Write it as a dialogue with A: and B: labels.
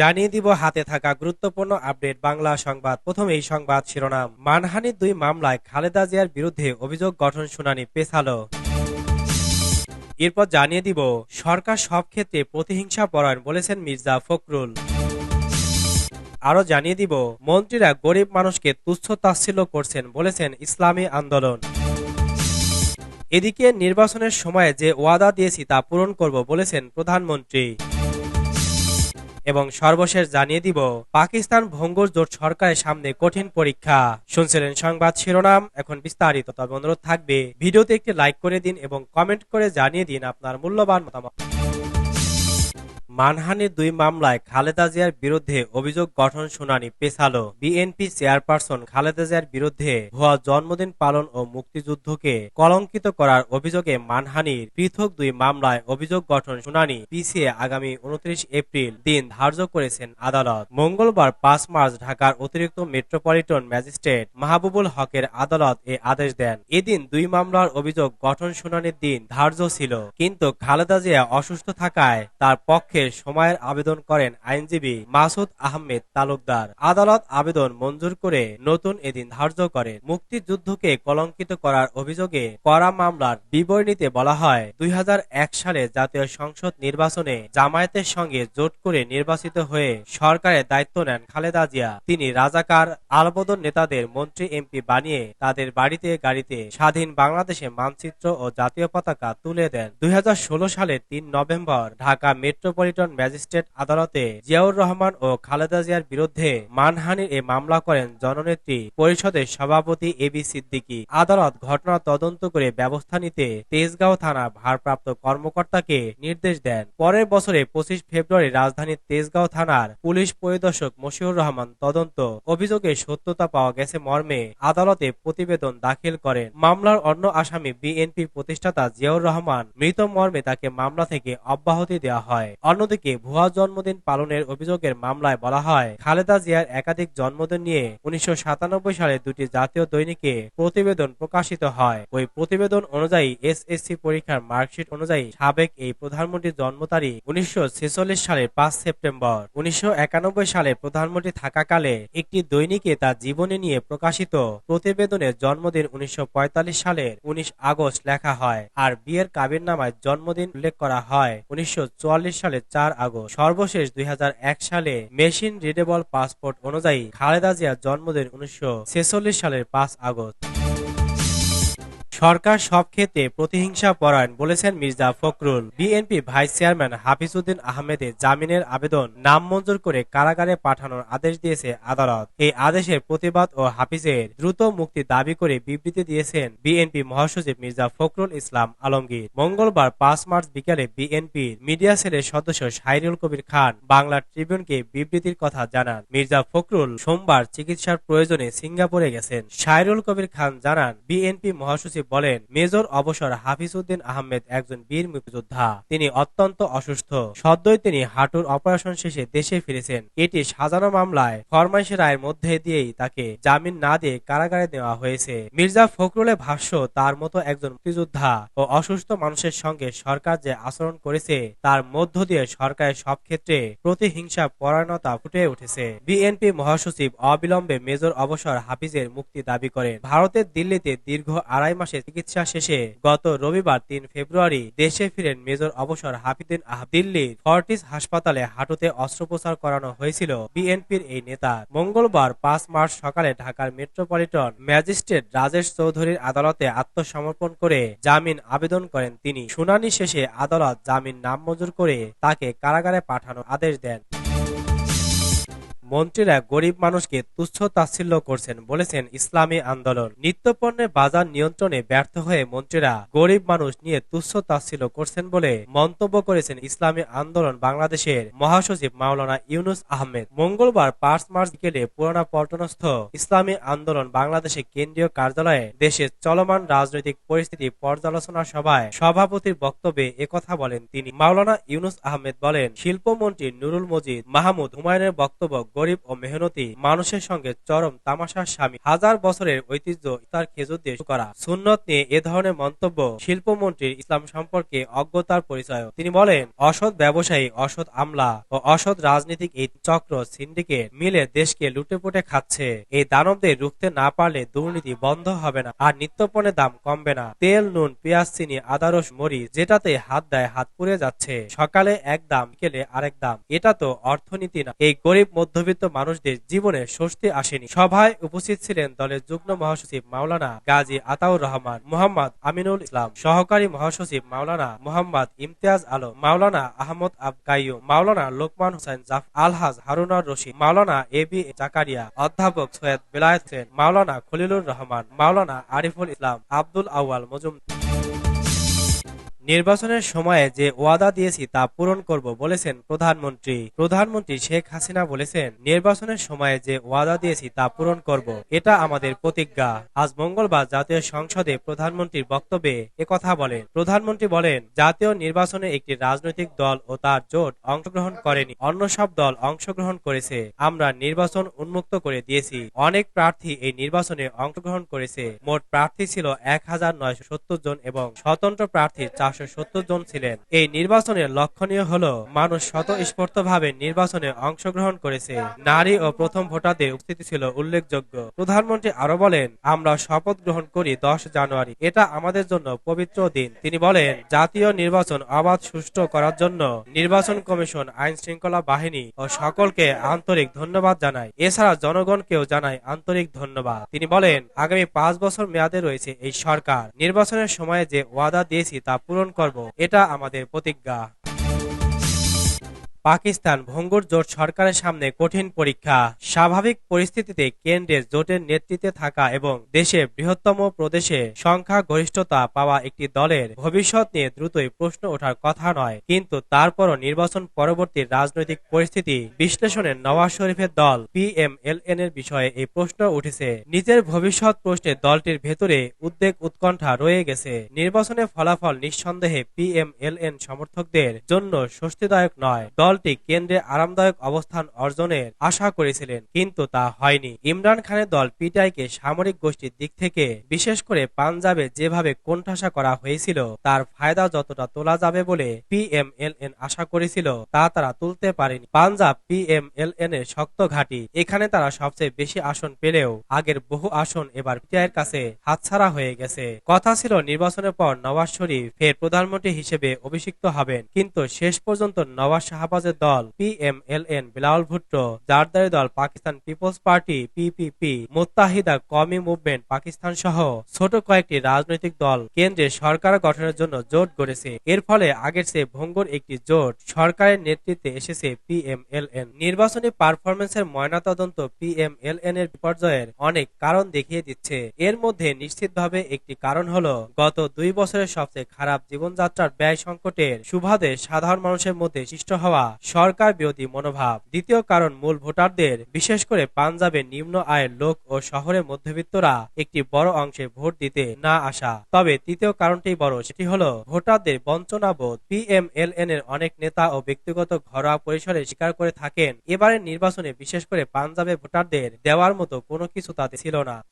A: জানিয়ে দিব হাতে থাকা গুরুত্বপূর্ণ আপডেট বাংলা সংবাদ। প্রথম এই সংবাদ শিরোনাম, মানহানির দুই মামলায় খালেদা জিয়ার বিরুদ্ধে অভিযোগ গঠন শুনানি পেছালো। এরপর জানিয়ে দিব, সরকার সব ক্ষেত্রে প্রতিহিংসা পরায়ণ বলেছেন মির্জা ফখরুল। আরও জানিয়ে দিব, মন্ত্রীরা গরিব মানুষকে তুচ্ছ তাচ্ছিল্য করছেন বলেছেন ইসলামী আন্দোলন। এদিকে নির্বাচনের সময় যে ওয়াদা দিয়েছি তা পূরণ করব বলেছেন প্রধানমন্ত্রী। এবং সর্বশেষ জানিয়ে দিব, পাকিস্তান ভঙ্গুর জোট সরকারের সামনে কঠিন পরীক্ষা। শুনছিলেন সংবাদ শিরোনাম, এখন বিস্তারিত তবে অনুরোধ থাকবে। ভিডিওতে একটি লাইক করে দিন এবং কমেন্ট করে জানিয়ে দিন আপনার মূল্যবান মতামত। মানহানির দুই মামলায় খালেদা জিয়ার বিরুদ্ধে অভিযোগ গঠন শুনানি পেছালো। বিএনপি চেয়ারপারসন খালেদা জিয়ার বিরুদ্ধে ভুয়া জন্মদিন পালন ও মুক্তিযুদ্ধকে কলঙ্কিত করার অভিযোগে মানহানির পৃথক দুই মামলায় অভিযোগ গঠন শুনানি পিছিয়ে আগামী উনত্রিশ এপ্রিল দিন ধার্য করেছেন আদালত। মঙ্গলবার পাঁচ মার্চ ঢাকার অতিরিক্ত মেট্রোপলিটন ম্যাজিস্ট্রেট মাহবুবুল হকের আদালত এ আদেশ দেন। এদিন দুই মামলার অভিযোগ গঠন শুনানির দিন ধার্য ছিল, কিন্তু খালেদা জিয়া অসুস্থ থাকায় তার পক্ষে সময়ের আবেদন করেন আইনজীবী মাসুদ আহমেদ তালুকদার। আদালত আবেদন মঞ্জুর করে নতুন এদিন ধার্য করেন মুক্তিযুদ্ধকে কলঙ্কিত করার অভিযোগে করা মামলার বিবরণীতে বলা হয়, দুই হাজার এক সালে জাতীয় সংসদ নির্বাচনে জামায়াতের সঙ্গে জোট করে নির্বাচিত হয়ে সরকারের দায়িত্ব নেন খালেদা জিয়া। তিনি রাজাকার, আলবদর নেতাদের মন্ত্রী এমপি বানিয়ে তাদের বাড়িতে গাড়িতে স্বাধীন বাংলাদেশে মানচিত্র ও জাতীয় পতাকা তুলে দেন। দুই হাজার ষোলো সালে তিন নভেম্বর ঢাকা মেট্রোপলিটন ম্যাজিস্ট্রেট আদালতে জিয়াউর রহমান ও খালেদা জিয়ার বিরুদ্ধে মানহানির এ মামলা করেন জননেত্রী পরিষদের সভাপতি এ বি সিদ্দিকী। আদালত ঘটনা তদন্ত করে ব্যবস্থা নিতে তেজগাঁও থানা ভারপ্রাপ্ত কর্মকর্তাকে নির্দেশ দেন। পরের বছরে পঁচিশ ফেব্রুয়ারি রাজধানীর তেজগাঁও থানার পুলিশ পরিদর্শক মশিউর রহমান তদন্ত অভিযোগের সত্যতা পাওয়া গেছে মর্মে আদালতে প্রতিবেদন দাখিল করেন। মামলার অন্য আসামি বিএনপির প্রতিষ্ঠাতা জিয়াউর রহমান মৃত মর্মে তাকে মামলা থেকে অব্যাহতি দেওয়া হয়। অন্যদিকে ভুয়া জন্মদিন পালনের অভিযোগের মামলায় বলা হয়, খালেদা জিয়ার একাধিক জন্মদিন নিয়ে উনিশশো সাতানব্বই সালে দুটি জাতীয় দৈনিকে প্রতিবেদন প্রকাশিত হয়। ওই প্রতিবেদন অনুযায়ী এসএসসি পরীক্ষার মার্কশিট অনুযায়ী সাবেক এই প্রধানমন্ত্রীর জন্ম তারিখ উনিশশো সালের পাঁচ সেপ্টেম্বর। উনিশশো একানব্বই সালে প্রধানমন্ত্রী থাকাকালে একটি দৈনিকে তার জীবনী নিয়ে প্রকাশিত প্রতিবেদনে জন্মদিন উনিশশো পঁয়তাল্লিশ সালের উনিশ আগস্ট লেখা হয়, আর বিয়ের কাবির নামায় জন্মদিন উল্লেখ করা হয়, উনিশশো সালের চার আগস্ট। সর্বশেষ দুই হাজার এক সালে মেশিন রিডেবল পাসপোর্ট অনুযায়ী খালেদা জিয়ার জন্মদিন উনিশশো ছেচল্লিশ সালের পাঁচ আগস্ট। সরকার সব ক্ষেত্রে প্রতিহিংসা পরায়ণ বলেছেন Mirza Fakhrul. BNP vice chairman Hafizuddin আহমেদের জামিনের আবেদন নাম মঞ্জুর করে কারাগারে পাঠানোর আদেশ দিয়েছে আদালত। এই আদেশের প্রতিবাদ ও হাফিজের দ্রুত মুক্তি দাবি করে বিবৃতি দিয়েছেন বিএনপি মহাসচিব মির্জা ফখরুল ইসলাম আলমগীর। মঙ্গলবার পাঁচ মার্চ বিকেলে বিএনপির মিডিয়া সেলের সদস্য সাইরুল কবির খান বাংলা ট্রিবিউনকে বিবৃতির কথা জানান। মির্জা ফখরুল সোমবার চিকিৎসার প্রয়োজনে সিঙ্গাপুরে গেছেন। সাইরুল কবির খান জানান, বিএনপি মহাসচিব বলেন, মেজর অবসর হাফিজউদ্দিন আহমেদ একজন বীর মুক্তিযোদ্ধা। তিনি অত্যন্ত অসুস্থ। সদ্যই তিনি হাঁটুর অপারেশন শেষে দেশে ফিরেছেন। এটি সাজানো মামলায় ফরমাইশি রায়ের মধ্যে দিয়েই তাকে জামিন না দিয়ে কারাগারে দেওয়া হয়েছে। মির্জা ফখরুলের ভাষ্য, তার মতো একজন মুক্তিযোদ্ধা ও অসুস্থ মানুষের সঙ্গে সরকার যে আচরণ করেছে, তার মধ্য দিয়ে সরকারের সব ক্ষেত্রে প্রতিহিংসা, পরায়ণতা ফুটে উঠেছে। বিএনপি মহাসচিব অবিলম্বে মেজর অবসর হাফিজের মুক্তি দাবি করেন। ভারতের দিল্লিতে দীর্ঘ আড়াই মাসে চিকিৎসা শেষে গত রবিবার তিন ফেব্রুয়ারি দেশে ফিরেন মেজর অবসর হাফিদিন আহ দিল্লির ফর্টিস হাসপাতালে হাঁটুতে অস্ত্রোপচার করানো হয়েছিল বিএনপির এই নেতা। মঙ্গলবার পাঁচ মার্চ সকালে ঢাকার মেট্রোপলিটন ম্যাজিস্ট্রেট রাজেশ চৌধুরীর আদালতে আত্মসমর্পণ করে জামিন আবেদন করেন তিনি। শুনানি শেষে আদালত জামিন নামঞ্জুর করে তাকে কারাগারে পাঠানোর আদেশ দেন। মন্ত্রীরা গরিব মানুষকে তুচ্ছ তাচ্ছিল্য করছেন বলেছেন ইসলামী আন্দোলন। নিত্যপণ্যের বাজার নিয়ন্ত্রণে ব্যর্থ হয়ে মন্ত্রীরা গরিব মানুষ নিয়ে তুচ্ছ তাচ্ছিল্য করছেন বলে মন্তব্য করেছেন ইসলামী আন্দোলন বাংলাদেশের মহাসচিব মাওলানা ইউনুস আহমেদ। মঙ্গলবার পাঁচ মার্চ বিকেলে পুরানা পল্টনস্থ ইসলামী আন্দোলন বাংলাদেশের কেন্দ্রীয় কার্যালয়ে দেশের চলমান রাজনৈতিক পরিস্থিতি পর্যালোচনা সভায় সভাপতির বক্তব্যে একথা বলেন তিনি। মাওলানা ইউনুস আহমেদ বলেন, শিল্পমন্ত্রী নুরুল মজিদ মাহমুদ হুমায়ুনের বক্তব্য গরিব ও মেহনতি মানুষের সঙ্গে চরম তামাশার স্বামী। হাজার বছরের ঐতিহ্য ইফতার খেজুর দিয়ে করা। সুন্নত নিয়ে এ ধরনের মন্তব্য শিল্পমন্ত্রীর ইসলাম সম্পর্কে অজ্ঞতার পরিচয়। তিনি বলেন, অসৎ ব্যবসায়ী, অসৎ আমলা ও অসৎ রাজনীতিক এই চক্র সিন্ডিকেট মিলে দেশকে লুটেপুটে খাচ্ছে। এই দানবদের রুখতে না পারলে দুর্নীতি বন্ধ হবে না আর নিত্যপণ্যের দাম কমবে না। তেল, নুন, পেঁয়াজ, চিনি, আদা রস মরিচ যেটাতে হাত দেয় হাত পুড়ে যাচ্ছে। সকালে এক দাম কেলে আরেক দাম। এটা তো অর্থনীতি না। এই গরিব মধ্যবিত্ত মানুষদের জীবনে স্বস্তি আসেনি। সভায় উপস্থিত ছিলেন দলের যুগ্ম মহাসচিব মাওলানা গাজী আতাউর রহমান, মোহাম্মদ আমিনুল ইসলাম, সহকারী মহাসচিব মাওলানা মোহাম্মদ ইমতিয়াজ আলম, মাওলানা আহমদ আব কাইয়ুম, মাওলানা লোকমান হোসেন জাফ, আলহাজ হারুনার রশিদ, মাওলানা এ বি জাকারিয়া, অধ্যাপক সৈয়দ বেলায়েত মাওলানা খলিলুর রহমান, মাওলানা আরিফুল ইসলাম, আব্দুল আউয়াল মজুম নির্বাচনের সময়ে যে ওয়াদা দিয়েছি তা পূরণ করব বলেছেন প্রধানমন্ত্রী। প্রধানমন্ত্রী শেখ হাসিনা বলেছেন, নির্বাচনের সময়ে যে ওয়াদা দিয়েছি তা পূরণ করব। এটা আমাদের প্রতিজ্ঞা। আজ মঙ্গলবার জাতীয় সংসদে প্রধানমন্ত্রীর বক্তব্যে একথা বলেন। প্রধানমন্ত্রী বলেন, জাতীয় নির্বাচনে একটি রাজনৈতিক দল ও তার জোট অংশগ্রহণ করেনি। অন্য সব দল অংশগ্রহণ করেছে। আমরা নির্বাচন উন্মুক্ত করে দিয়েছি। অনেক প্রার্থী এই নির্বাচনে অংশগ্রহণ করেছে। মোট প্রার্থী ছিল এক হাজার নয়শো সত্তর জন এবং স্বতন্ত্র প্রার্থী চারশো সত্তর জন ছিলেন। এই নির্বাচনের লক্ষণীয় হল, মানুষ স্বতঃস্ফূর্তভাবে নির্বাচনে অংশগ্রহণ করেছে। নারী ও প্রথম ভোটারদের উপস্থিতি ছিল উল্লেখযোগ্য। প্রধানমন্ত্রী আরও বলেন, আমরা শপথ গ্রহণ করি দশ জানুয়ারি। এটা আমাদের জন্য পবিত্র দিন। তিনি বলেন, জাতীয় নির্বাচন অবাধ, সুষ্ঠু করার জন্য নির্বাচন কমিশন আইন শৃঙ্খলা বাহিনী ও সকলকে আন্তরিক ধন্যবাদ জানায়। এছাড়া জনগণকেও জানায় আন্তরিক ধন্যবাদ। তিনি বলেন, আগামী পাঁচ বছর মেয়াদে রয়েছে এই সরকার। নির্বাচনের সময়ে যে ওয়াদা দিয়েছি তা পূরণ করব এটা আমাদের প্রতিজ্ঞা। পাকিস্তান ভঙ্গুর জোট সরকারের সামনে কঠিন পরীক্ষা। স্বাভাবিক পরিস্থিতিতে কেন্দ্রের জোটের নেতৃত্বে থাকা এবং দেশের বৃহত্তম প্রদেশে সংখ্যা গরিষ্ঠতা পাওয়া একটি দলের ভবিষ্যৎ নিয়ে দ্রুতই প্রশ্ন ওঠার কথা নয়। কিন্তু তারপরও নির্বাচন পরবর্তী রাজনৈতিক পরিস্থিতি বিশ্লেষণে নওয়াজ শরীফের দল পিএমএলএন এর বিষয়ে এই প্রশ্ন উঠেছে। নিজের ভবিষ্যৎ প্রশ্নে দলটির ভেতরে উদ্বেগ উৎকণ্ঠা রয়ে গেছে। নির্বাচনের ফলাফল নিঃসন্দেহে পিএমএলএন সমর্থকদের জন্য স্বস্তিদায়ক নয়। দলটি কেন্দ্রে আরামদায়ক অবস্থান অর্জনের আশা করেছিলেন, কিন্তু তা হয়নি। ইমরান খানের দল পিটাইকে সামরিক গোষ্ঠীর দিক থেকে, বিশেষ করে পাঞ্জাবে যেভাবে কোণঠাসা করা হয়েছিল, তার ফায়দা যতটা তোলা যাবে বলে পিএমএলএন আশা করেছিল, তা তারা তুলতে পারেনি। পাঞ্জাব পিএমএলএন এর শক্ত ঘাঁটি, এখানে তারা সবচেয়ে বেশি আসন পেলেও আগের বহু আসন এবার পিটাইয়ের কাছে হাতছাড়া হয়ে গেছে। কথা ছিল নির্বাচনের পর নওয়াজ শরীফ ফের প্রধানমন্ত্রী হিসেবে অভিষিক্ত হবেন, কিন্তু শেষ পর্যন্ত নওয়াজ শাহবাজের দল পিএমএলএন বিলাল ভুট্টো জারদারি দল Pakistan people's party PPP Muttahida Qaumi movement, Pakistan সহ ছোট কয়েকটি রাজনৈতিক দল কেন্দ্রে সরকার গঠনের জন্য জোট গড়েছে। এর ফলে আগের চেয়ে ভঙ্গুর একটি জোট সরকারের নেতৃত্বে এসেছে পিএমএলএন নির্বাচনী পারফরমেন্সের ময়নাতদন্ত পিএমএলএন এর বিপর্যয়ের অনেক কারণ দেখিয়ে দিচ্ছে। এর মধ্যে নিশ্চিতভাবে একটি কারণ হলো, গত দুই বছরের সবচেয়ে খারাপ জীবনযাত্রার ব্যয় সংকটের সুবাদে সাধারণ মানুষের মধ্যে সৃষ্ট হওয়া সরকার বিরোধী মনোভাব। দ্বিতীয় কারণ, মূল ভোটারদের, বিশেষ করে পাঞ্জাবে নিম্ন আয়ের লোক ও শহরের মধ্যবিত্তরা, একটি বড় অংশে ভোট দিতে না আসা। তবে তৃতীয় কারণটি বড়, সেটি হলো ভোটারদের বঞ্চনাবোধ। পিএমএলএন এর অনেক নেতা ও ব্যক্তিগত ঘরোয়া পরিসরে স্বীকার করে থাকেন, এবারের নির্বাচনে বিশেষ করে পাঞ্জাবে ভোটারদের দেওয়ার মতো কোনো কিছু তাতে ছিল না।